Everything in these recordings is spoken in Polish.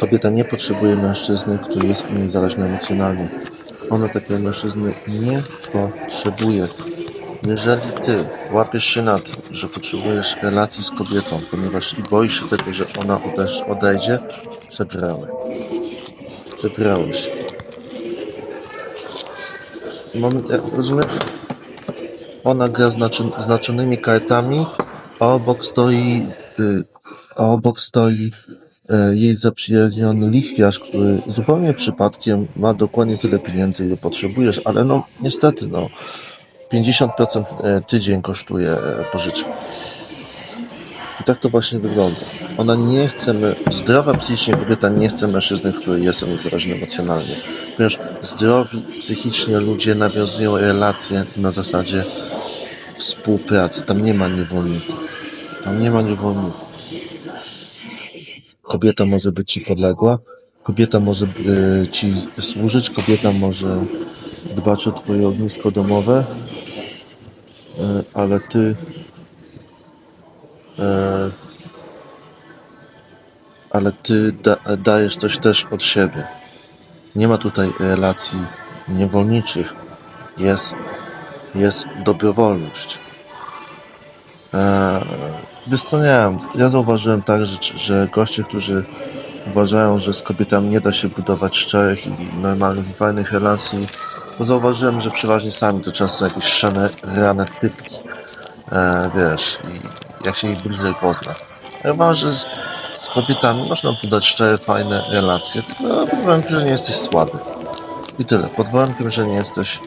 Kobieta nie potrzebuje mężczyzny, który jest od niej zależny emocjonalnie. Ona takiego mężczyzny nie potrzebuje. Jeżeli ty łapiesz się na tym, że potrzebujesz relacji z kobietą, ponieważ i boisz się tego, że ona odejdzie, przegrałeś. Przegrałeś. Moment, jak rozumiesz? Ona gra znaczy, znaczonymi kartami, a obok stoi, y, a obok stoi jej zaprzyjaźniony lichwiarz, który zupełnie przypadkiem ma dokładnie tyle pieniędzy, ile potrzebujesz, ale no niestety, no 50% e, tydzień kosztuje e, pożyczka. I tak to właśnie wygląda. Ona nie chce, zdrowa psychicznie kobieta nie chce mężczyzny, który jest niej zależny emocjonalnie. Ponieważ zdrowi psychicznie ludzie nawiązują relacje na zasadzie współpracy. Tam nie ma niewolników. Tam nie ma niewolników. Kobieta może być ci podległa, kobieta może e, ci służyć, kobieta może dbać o twoje ognisko domowe, e, ale ty e, ale ty da, dajesz coś też od siebie. Nie ma tutaj relacji niewolniczych. Jest, jest dobrowolność. Eee, wiesz co, nie ja zauważyłem tak, że, że goście, którzy uważają, że z kobietami nie da się budować szczerych i normalnych i fajnych relacji, to zauważyłem, że przeważnie sami to często jakieś szane, rane typki. E, wiesz, i jak się ich bliżej pozna. Ja uważam, że z, z kobietami można budać szczere, fajne relacje, tylko pod warunkiem, że nie jesteś słaby. I tyle. Pod warunkiem, że nie jesteś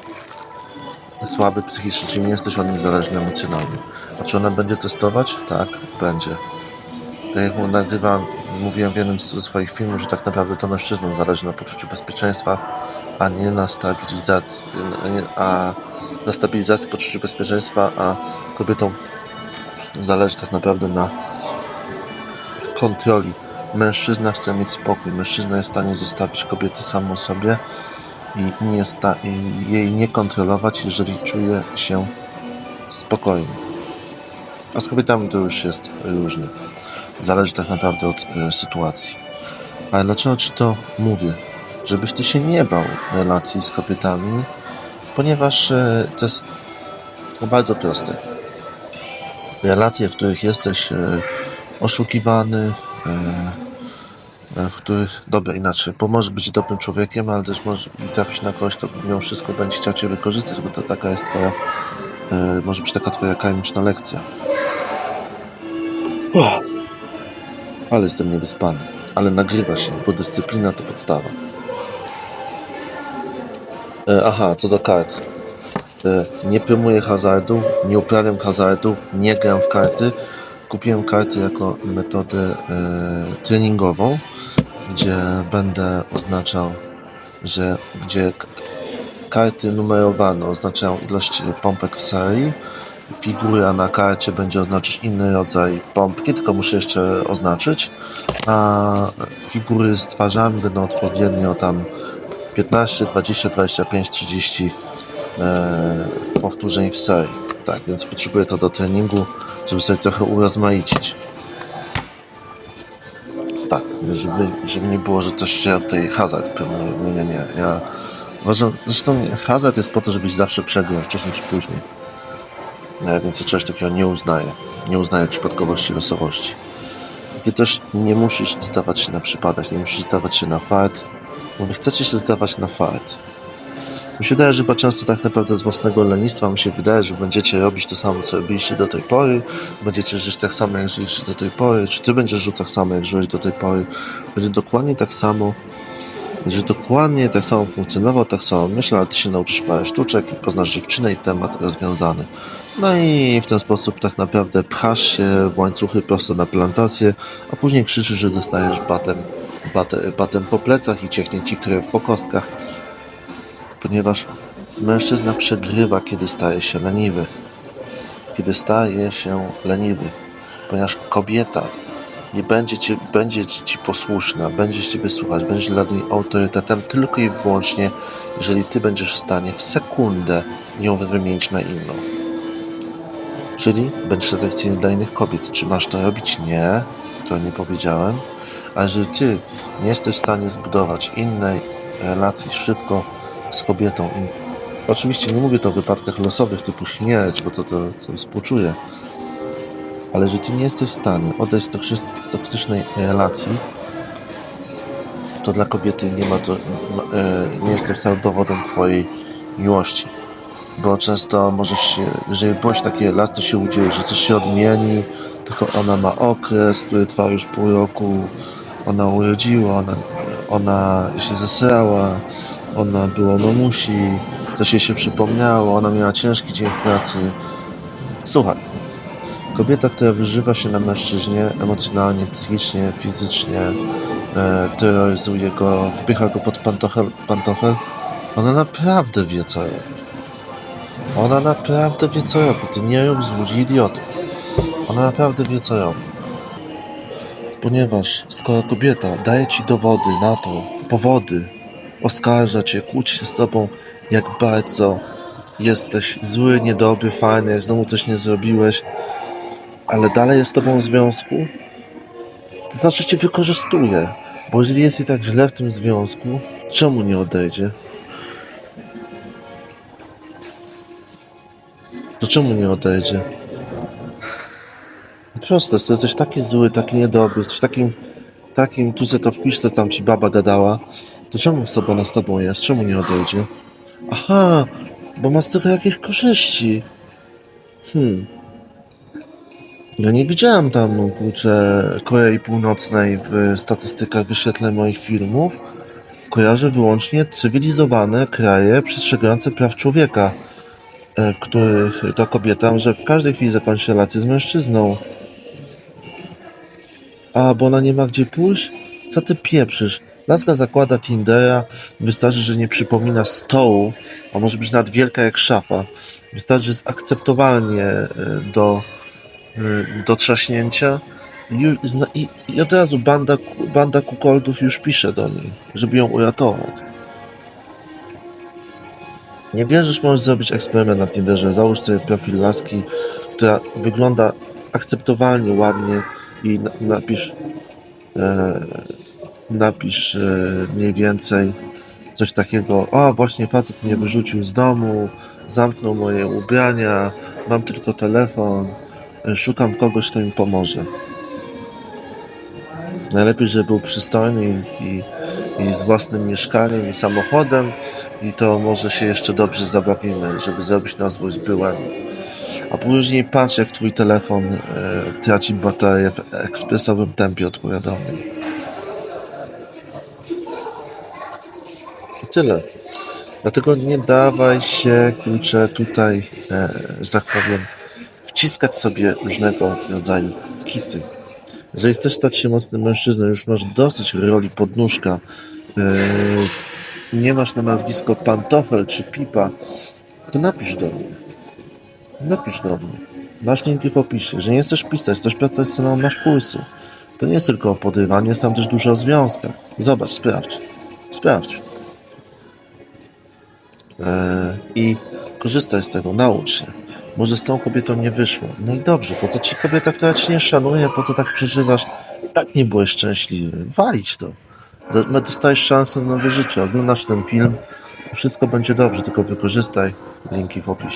słaby psychicznie, czyli nie jesteś od niej zależny emocjonalnie. A czy ona będzie testować? Tak, będzie. Tak jak nagrywam, mówiłem w jednym z swoich filmów, że tak naprawdę to mężczyznom zależy na poczuciu bezpieczeństwa, a nie na stabilizacji, a na stabilizacji poczuciu bezpieczeństwa, a kobietom zależy tak naprawdę na kontroli. Mężczyzna chce mieć spokój. Mężczyzna jest w stanie zostawić kobietę samą sobie i, nie sta- jej nie kontrolować, jeżeli czuje się spokojnie. A z kobietami to już jest różnie. Zależy tak naprawdę od e, sytuacji. Ale dlaczego Ci to mówię? Żebyś Ty się nie bał relacji z kobietami, ponieważ e, to jest bardzo proste. Relacje, w których jesteś e, oszukiwany, w których, dobra, inaczej, bo możesz być dobrym człowiekiem, ale też możesz i trafić na kogoś, kto mimo wszystko będzie chciał Cię wykorzystać, bo to taka jest Twoja, e, może być taka Twoja karmiczna lekcja. Uff. Ale jestem niewyspany. Ale nagrywa się, bo dyscyplina to podstawa. E, aha, co do kart. E, nie promuję hazardu, nie uprawiam hazardu, nie gram w karty. Kupiłem karty jako metodę e, treningową, gdzie będę oznaczał, że gdzie karty numerowane oznaczają ilość pompek w serii. Figura na karcie będzie oznaczać inny rodzaj pompki, tylko muszę jeszcze oznaczyć. A figury z twarzami będą odpowiednio tam 15, 20, 25, 30 e, powtórzeń w serii. Tak, więc potrzebuję to do treningu, żeby sobie trochę urozmaicić. Żeby, żeby nie było, że coś się tutaj hazard promuje. Nie, nie, nie. Ja uważam, zresztą hazard jest po to, żebyś zawsze przegrał, wcześniej czy później. No, ja więc czegoś takiego nie uznaję. Nie uznaję przypadkowości, losowości. Ty też nie musisz zdawać się na przypadek, nie musisz zdawać się na fart, bo wy chcecie się zdawać na fart. Mi się wydaje, że chyba często tak naprawdę z własnego lenistwa mi się wydaje, że będziecie robić to samo, co robiliście do tej pory, będziecie żyć tak samo, jak żyliście do tej pory, czy ty będziesz żył tak samo, jak żyłeś do tej pory. Będzie dokładnie tak samo, będzie dokładnie tak samo funkcjonował, tak samo myślał, ale ty się nauczysz parę sztuczek i poznasz dziewczynę i temat rozwiązany. No i w ten sposób tak naprawdę pchasz się w łańcuchy prosto na plantację, a później krzyczysz, że dostajesz batem, batem, batem po plecach i ciechnie ci krew po kostkach ponieważ mężczyzna przegrywa, kiedy staje się leniwy. Kiedy staje się leniwy, ponieważ kobieta nie będzie ci, będzie ci posłuszna, będzie ciebie słuchać, będziesz dla niej autorytetem tylko i wyłącznie, jeżeli ty będziesz w stanie w sekundę ją wymienić na inną. Czyli będziesz atrakcyjny dla innych kobiet. Czy masz to robić? Nie, to nie powiedziałem. Ale jeżeli ty nie jesteś w stanie zbudować innej relacji szybko z kobietą, i oczywiście nie mówię to o wypadkach losowych typu śmierć, bo to, to, to współczuję, ale że ty nie jesteś w stanie odejść z toksy- z toksycznej relacji, to dla kobiety nie ma to, e, nie jest to wcale dowodem twojej miłości. Bo często możesz się, jeżeli byłeś takie lat, to się udzieje, że coś się odmieni, tylko ona ma okres, który trwa już pół roku, ona urodziła, ona, ona się zesrała, ona była mamusi, coś jej się przypomniało, ona miała ciężki dzień w pracy. Słuchaj, kobieta, która wyżywa się na mężczyźnie emocjonalnie, psychicznie, fizycznie, e, terroryzuje go, wpycha go pod pantofel, pantofel, ona naprawdę wie, co robi. Ona naprawdę wie, co robi. Ty nie rób z ludzi idiotów. Ona naprawdę wie, co robi. Ponieważ skoro kobieta daje ci dowody na to, powody, oskarża cię, kłóci się z tobą, jak bardzo jesteś zły, niedobry, fajny, jak znowu coś nie zrobiłeś, ale dalej jest z tobą w związku, to znaczy cię wykorzystuje. Bo jeżeli jest i tak źle w tym związku, czemu nie odejdzie? To czemu nie odejdzie? Proste, jest, jesteś taki zły, taki niedobry, jesteś takim, takim, tu se to wpisz, co tam ci baba gadała, to czemu sobie ona z tobą jest? Czemu nie odejdzie? Aha, bo ma z tego jakieś korzyści. Hmm. Ja nie widziałem tam, kurczę, Korei Północnej w statystykach wyświetleń moich filmów. Kojarzę wyłącznie cywilizowane kraje przestrzegające praw człowieka, e, w których ta kobieta może w każdej chwili zakończyć relację z mężczyzną. A, bo ona nie ma gdzie pójść? Co ty pieprzysz? Laska zakłada Tindera, wystarczy, że nie przypomina stołu, a może być nawet wielka jak szafa. Wystarczy, że jest akceptowalnie e, do, e, do trzaśnięcia i, i, od razu banda, banda kukoldów już pisze do niej, żeby ją uratować. Nie wierzysz, możesz zrobić eksperyment na Tinderze. Załóż sobie profil laski, która wygląda akceptowalnie, ładnie i na, napisz e, napisz e, mniej więcej coś takiego, o właśnie facet mnie wyrzucił z domu, zamknął moje ubrania, mam tylko telefon, e, szukam kogoś, kto mi pomoże. Najlepiej, żeby był przystojny i i, i z własnym mieszkaniem i samochodem i to może się jeszcze dobrze zabawimy, żeby zrobić na złość byłemu. A później patrz, jak twój telefon e, traci baterię w ekspresowym tempie od powiadomień. Tyle. Dlatego nie dawaj się, kurczę, tutaj, e, że tak powiem, wciskać sobie różnego rodzaju kity. Jeżeli chcesz stać się mocnym mężczyzną, już masz dosyć roli podnóżka, e, nie masz na nazwisko pantofel czy pipa, to napisz do mnie. Napisz do mnie. Masz linki w opisie. Że nie chcesz pisać, chcesz pracować ceną, masz kursy. To nie jest tylko o jest tam też dużo o związkach. Zobacz, sprawdź. Sprawdź. Eee, I korzystaj z tego, naucz się. Może z tą kobietą nie wyszło. No i dobrze, po co ci kobieta, która cię nie szanuje, po co tak przeżywasz? Tak nie byłeś szczęśliwy. Walić to. Dostajesz szansę na nowe życie. Oglądasz ten film, wszystko będzie dobrze, tylko wykorzystaj linki w opisie.